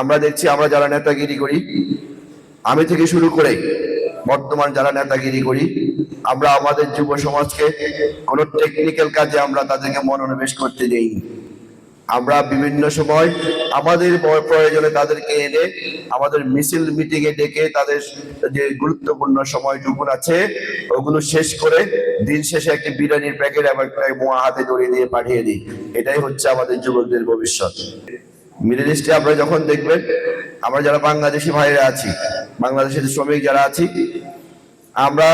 আমরা দেখছি, আমরা যারা নেতাগিরি করি, আমি থেকে শুরু করে বর্তমান যারা নেতাগিরি করি, আমরা আমাদের যুব সমাজকে কোনো টেকনিক্যাল কাজে আমরা তাদেরকে মনোনিবেশ করতে দেই আমরা বিভিন্ন সময় আমাদের প্রয়োজনে তাদেরকে এনে আমাদের মিছিল মিটিং এ ডেকে তাদের যে গুরুত্বপূর্ণ সময়টুকু আছে, ওগুলো শেষ করে দিন শেষে একটি বিরিয়ানির প্যাকেট এবং একটা মোয়া হাতে জড়িয়ে দিয়ে পাঠিয়ে দিই। এটাই হচ্ছে আমাদের যুবকদের ভবিষ্যৎ। মিডল ইস্টে আপনারা যখন দেখবেন, আমরা যারা বাংলাদেশি ভাইরা আছি, বাংলাদেশের শ্রমিক যারা আছি, আমরা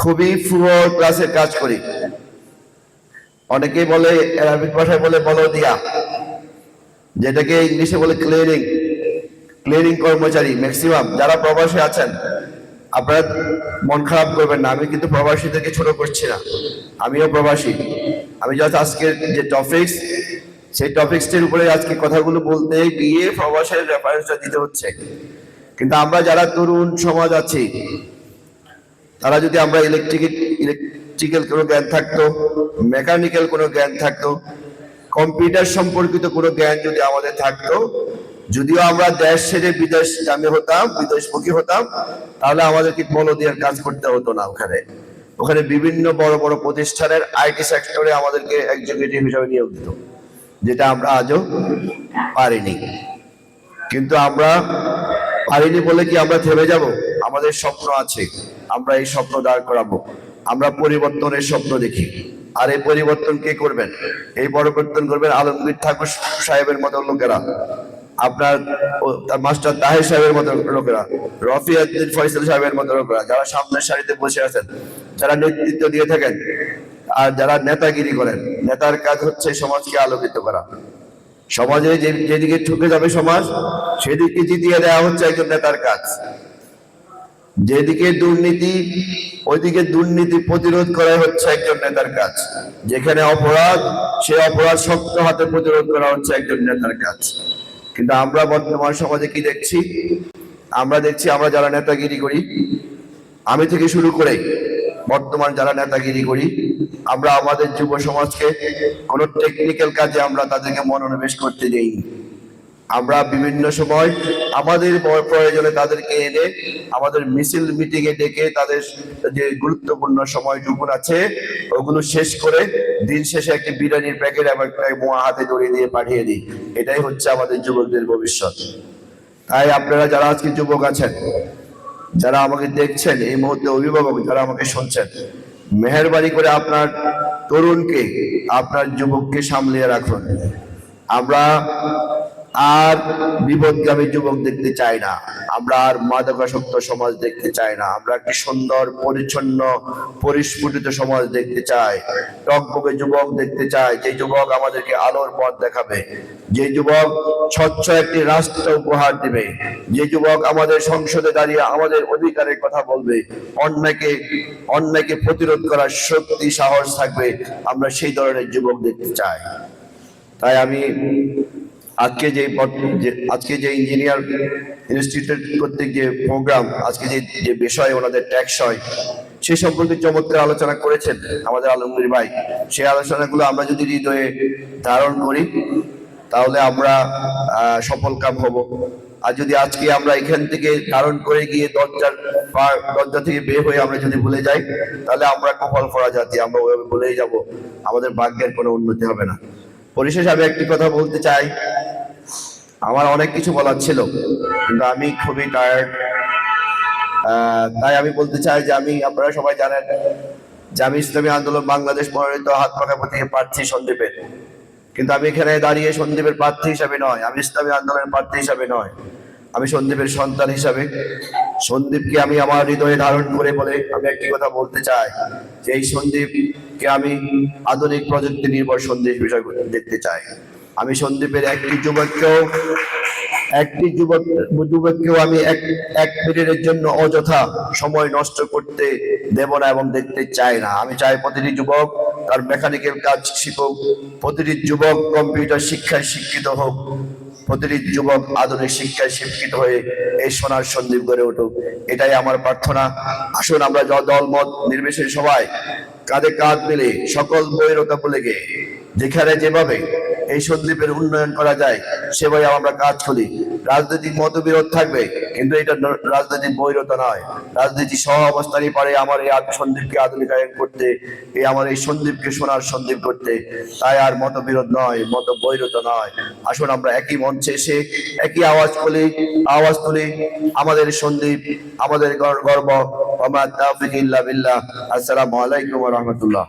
খুবই ফুয়ো ক্লাসের কাজ করি। অনেকেই বলে অ্যারাবিক ভাষায় বলে, বলো দিয়া। যেটাকে ইংলিশে বলে ক্লিয়ারিং ক্লিয়ারিং কর্মচারী ম্যাক্সিমাম যারা প্রবাসী আছেন, আপনারা মন খারাপ করবেন না। আমি কিন্তু প্রবাসীদেরকে ছোট করছি না। আমিও প্রবাসী। আমি জাস্ট আজকের যে টপিকস সেই টপিকসটির উপরে আজকে কথাগুলো বলতে গিয়ে প্রবাসের রেফারেন্সটা দিতে হচ্ছে। কিন্তু আমরা যারা তরুণ সমাজ আছি, তারা যদি আমরা ইলেকট্রিক ইলেকট্রিক্যাল কোনো জ্ঞান থাকতো মেকানিক্যাল কোনো জ্ঞান থাকতো কম্পিউটার সম্পর্কিত কোনো জ্ঞান যদি আমাদের থাকতো, যদিও আমরা দেশ ছেড়ে বিদেশ জামে হতাম, বিদেশমুখী হতাম, তাহলে আমাদেরকে বলো দেওয়ার কাজ করতে হতো না ওখানে। ওখানে বিভিন্ন বড় বড় প্রতিষ্ঠানের আইটি সেক্টরে আমাদেরকে এক্সিকিউটিভ হিসাবে নিয়োগ দিত। যেটা আমরা আজও পারিনি। কিন্তু আমরা পারিনি বলে কি আমরা থেমে যাব? আমাদের স্বপ্ন আছে, আমরা এই স্বপ্ন দাঁড় করাবো। আমরা পরিবর্তনের স্বপ্ন দেখি। আর এই পরিবর্তন কে করবেন? এই পরিবর্তন করবেন আলমগীর ঠাকুর সাহেবের মতো লোকেরা। আপনার মাস্টার তাহের সাহেবের মতো লোকেরা। রফি উদ্দিন ফয়সাল সাহেবের মতো লোকেরা। যারা সামনের সারিতে বসে আছেন, যারা নেতৃত্ব দিয়ে থাকেন আর যারা নেতাগিরি করেন, নেতার কাজ হচ্ছে সমাজকে আলোকিত করা। সমাজে যেদিকে ঠুকে যাবে সমাজ, সেদিকে জিতিয়ে দেওয়া হচ্ছে একজন নেতার কাজ। যেদিকে দুর্নীতি, ওইদিকে দুর্নীতি প্রতিরোধ করা হচ্ছে একজন নেতার কাজ। যেখানে অপরাধ, সে অপরাধ শক্ত হাতে প্রতিরোধ করা হচ্ছে একজন নেতার কাজ। কিন্তু আমরা বর্তমান সমাজে কি দেখছি? আমরা দেখছি আমরা যারা নেতাগিরি করি, আমি থেকে শুরু করে বর্তমান যারা নেতাগিরি করি, আমরা আমাদের যুব সমাজকে কোনো টেকনিক্যাল কাজে আমরা তাদেরকে মনোনিবেশ করতে দেই আমরা বিভিন্ন সময় আমাদের প্রয়োজনে তাদেরকে এনে আমাদের মিছিল মিটিং এ ডেকে তাদের যে গুরুত্বপূর্ণ সময়টুকু আছে, ওগুলো শেষ করে দিন শেষে একটি বিরিয়ানির প্যাকেট এবং একটা মোয়া হাতে জড়িয়ে দিয়ে পাঠিয়ে দিই। এটাই হচ্ছে আমাদের যুবকদের ভবিষ্যৎ। তাই আপনারা যারা আজকে যুবক আছেন যারা আমাকে দেখছেন, এই মুহূর্তে অভিভাবক যারা আমাকে শুনছেন, মেহরবানি করে আপনার তরুণকে, আপনার যুবককে সামলিয়ে রাখুন। আমরা আর বিপদগামী যুবক দেখতে চাই না। আমরা আর মাদকাসক্ত সমাজ দেখতে চাই না। আমরা একটি সুন্দর, পরিচ্ছন্ন, পরিস্ফুটিত সমাজ দেখতে চাই? টকবকে যুবক দেখতে চাই যে যুবক আমাদেরকে আলোর পথ দেখাবে। যে যুবক স্বচ্ছ একটি রাষ্ট্র উপহার দিবে। যে যুবক আমাদের সংসদে দাঁড়িয়ে আমাদের অধিকারের কথা বলবে। অন্যায়কে অন্যায়কে প্রতিরোধ করার শক্তি, সাহস থাকবে। আমরা সেই ধরনের যুবক দেখতে চাই। তাই আমি আজকে যে আজকে যে ইঞ্জিনিয়ার ইনস্টিটিউট কর্তৃক যে প্রোগ্রাম আজকে যে যে বিষয় ওনাদের ট্যাক্স হয়, সে সম্পর্কে চমৎকার আলোচনা করেছেন আমাদের আলমগীর ভাই। সেই আলোচনাগুলো আমরা যদি হৃদয়ে ধারণ করি, তাহলে আমরা সফল কাম হব। আর যদি আজকে আমরা এখান থেকে ধারণ করে গিয়ে দরজার দরজা থেকে বের হয়ে আমরা যদি ভুলে যাই, তাহলে আমরা কপাল ফরা জাতি, আমরা ওইভাবে ভুলেই যাব। আমাদের ভাগ্যের কোনো উন্নতি হবে না। পরিশেষে আমি একটি কথা বলতে চাই। আমার অনেক কিছু বলার ছিল, কিন্তু আমি খুবই টায়ার্ড তাই আমি বলতে চাই যে আমি, আপনারা সবাই জানেন যে আমি ইসলামী আন্দোলন বাংলাদেশ মনোনীত হাত থেকে প্রার্থী সন্দীপের। কিন্তু আমি এখানে দাঁড়িয়ে সন্দীপের প্রার্থী হিসাবে নয়, আমি ইসলামী আন্দোলনের প্রার্থী হিসাবে নয়, আমি সন্দীপের সন্তান হিসাবে। সন্দীপকে আমি আমার হৃদয়ে ধারণ করে বলে আমি একটি কথা বলতে চাই, যে এই সন্দীপকে আমি আধুনিক প্রযুক্তি নির্ভর সন্দেশ বিষয় দেখতে চাই। আমি সন্দীপের একটি যুবককেও, একটি যুবক, যুবককেও আমি এক এক মিনিটের জন্য অযথা সময় নষ্ট করতে দেব না এবং দেখতে চাই না। আমি চাই প্রতিটি যুবক তার মেকানিক্যাল কাজ শিখুক, প্রতিটি যুবক কম্পিউটার শিক্ষায় শিক্ষিত হোক, প্রতিটি যুবক আধুনিক শিক্ষায় শিক্ষিত হয়ে এই সোনার সন্দীপ গড়ে উঠুক। এটাই আমার প্রার্থনা। আসুন আমরা দলমত নির্বিশেষে সবাই কাঁধে কাঁধ মিলে সকল বৈরতা ভুলে গিয়ে, যেখানে যেভাবে এই সন্দ্বীপের উন্নয়ন করা যায় সেভাবে আমরা কাজ করি। রাজনৈতিক মতবিরোধ থাকবে, কিন্তু এটা রাজনৈতিক বৈরতা নয়। রাজনীতি সহ অবস্থানই পারে আমার এই সন্দ্বীপকে আধুনিকায়ন করতে এই আমার এই সন্দ্বীপকে সোনার সন্দ্বীপ করতে। তাই আর মতবিরোধ নয় মত বৈরতা নয়। আসুন আমরা একই মঞ্চে এসে, একই আওয়াজ তুলি আওয়াজ তুলি। আমাদের সন্দ্বীপ, আমাদের গর্ব। আমার তাফিক ইল্লা বিল্লাহ। আসসালামু আলাইকুম রাহমাতুল্লাহ।